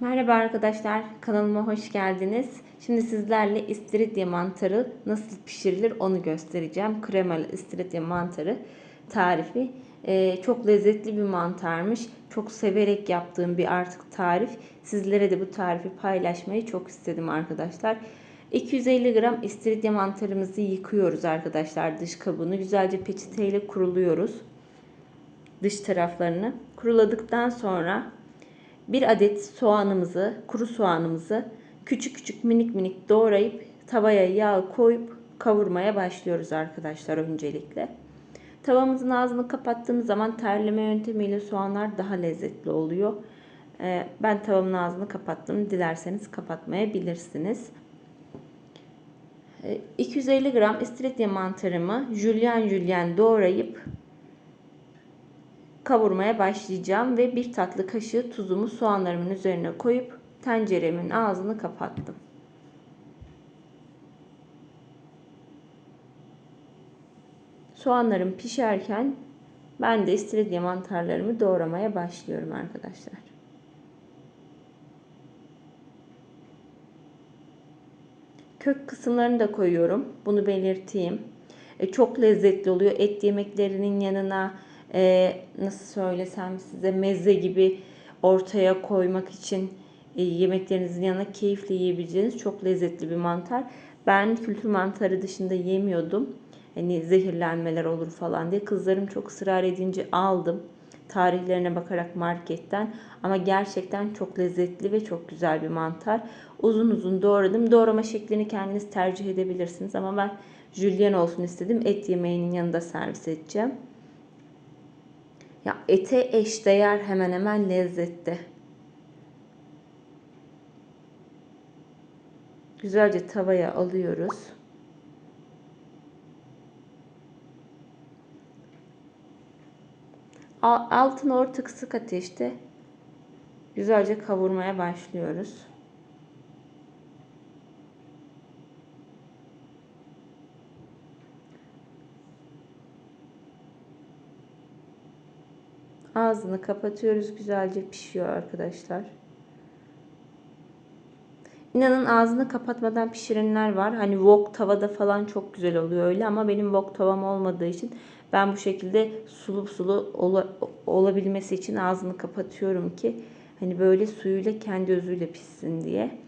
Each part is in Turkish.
Merhaba arkadaşlar, kanalıma hoş geldiniz. Şimdi sizlerle istiridye mantarı nasıl pişirilir onu göstereceğim. Kremalı istiridye mantarı tarifi. Ee, çok lezzetli bir mantarmış. Çok severek yaptığım bir artık tarif. Sizlere de bu tarifi paylaşmayı çok istedim arkadaşlar. 250 gram istiridye mantarımızı yıkıyoruz arkadaşlar dış kabuğunu. Güzelce peçeteyle kuruluyoruz dış taraflarını. Kuruladıktan sonra bir adet soğanımızı, kuru soğanımızı küçük küçük minik minik doğrayıp tavaya yağ koyup kavurmaya başlıyoruz arkadaşlar öncelikle. Tavamızın ağzını kapattığımız zaman terleme yöntemiyle soğanlar daha lezzetli oluyor. Ee, ben tavamın ağzını kapattım. Dilerseniz kapatmayabilirsiniz. 250 ee, gram istiridye mantarımı jülyen jülyen doğrayıp kavurmaya başlayacağım ve bir tatlı kaşığı tuzumu soğanlarımın üzerine koyup tenceremin ağzını kapattım. Soğanlarım pişerken ben de istiridye mantarlarımı doğramaya başlıyorum arkadaşlar. Kök kısımlarını da koyuyorum. Bunu belirteyim. E, çok lezzetli oluyor. Et yemeklerinin yanına e, nasıl söylesem size meze gibi ortaya koymak için e, yemeklerinizin yanına keyifle yiyebileceğiniz çok lezzetli bir mantar. Ben kültür mantarı dışında yemiyordum. Hani zehirlenmeler olur falan diye. Kızlarım çok ısrar edince aldım. Tarihlerine bakarak marketten. Ama gerçekten çok lezzetli ve çok güzel bir mantar. Uzun uzun doğradım. Doğrama şeklini kendiniz tercih edebilirsiniz. Ama ben jülyen olsun istedim. Et yemeğinin yanında servis edeceğim. Ya ete eşdeğer hemen hemen lezzette. Güzelce tavaya alıyoruz. Altını orta kısık ateşte güzelce kavurmaya başlıyoruz. Ağzını kapatıyoruz. Güzelce pişiyor arkadaşlar. İnanın ağzını kapatmadan pişirenler var. Hani wok tavada falan çok güzel oluyor öyle ama benim wok tavam olmadığı için ben bu şekilde sulu sulu ola, olabilmesi için ağzını kapatıyorum ki hani böyle suyuyla kendi özüyle pişsin diye.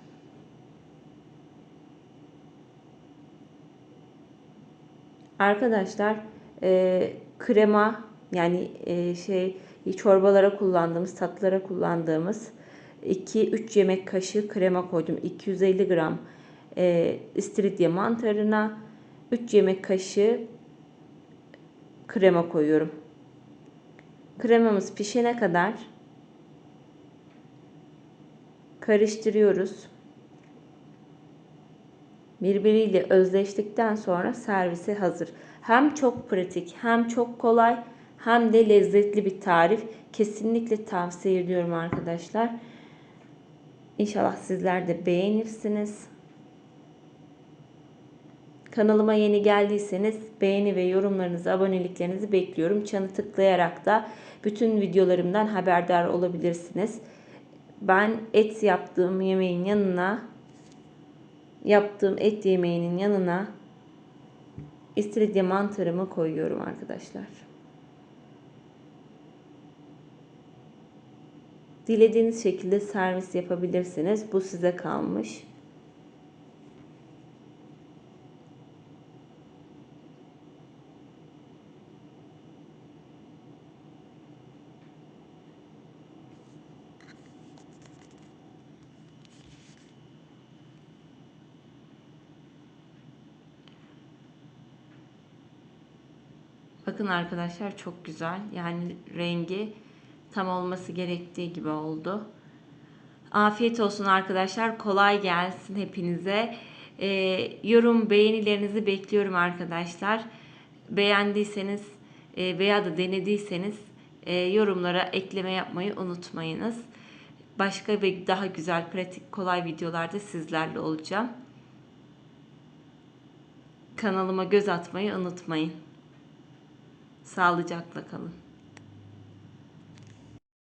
Arkadaşlar e, krema yani e, şey çorbalara kullandığımız, tatlılara kullandığımız 2-3 yemek kaşığı krema koydum. 250 gram e, istiridye mantarına 3 yemek kaşığı krema koyuyorum. Kremamız pişene kadar karıştırıyoruz. Birbiriyle özleştikten sonra servise hazır. Hem çok pratik hem çok kolay hem de lezzetli bir tarif. Kesinlikle tavsiye ediyorum arkadaşlar. İnşallah sizler de beğenirsiniz. Kanalıma yeni geldiyseniz beğeni ve yorumlarınızı, aboneliklerinizi bekliyorum. Çanı tıklayarak da bütün videolarımdan haberdar olabilirsiniz. Ben et yaptığım yemeğin yanına yaptığım et yemeğinin yanına istiridye mantarımı koyuyorum arkadaşlar. Dilediğiniz şekilde servis yapabilirsiniz. Bu size kalmış. Bakın arkadaşlar çok güzel. Yani rengi tam olması gerektiği gibi oldu. Afiyet olsun arkadaşlar. Kolay gelsin hepinize. Ee, yorum beğenilerinizi bekliyorum arkadaşlar. Beğendiyseniz e, veya da denediyseniz e, yorumlara ekleme yapmayı unutmayınız. Başka ve daha güzel, pratik, kolay videolarda sizlerle olacağım. Kanalıma göz atmayı unutmayın. Sağlıcakla kalın.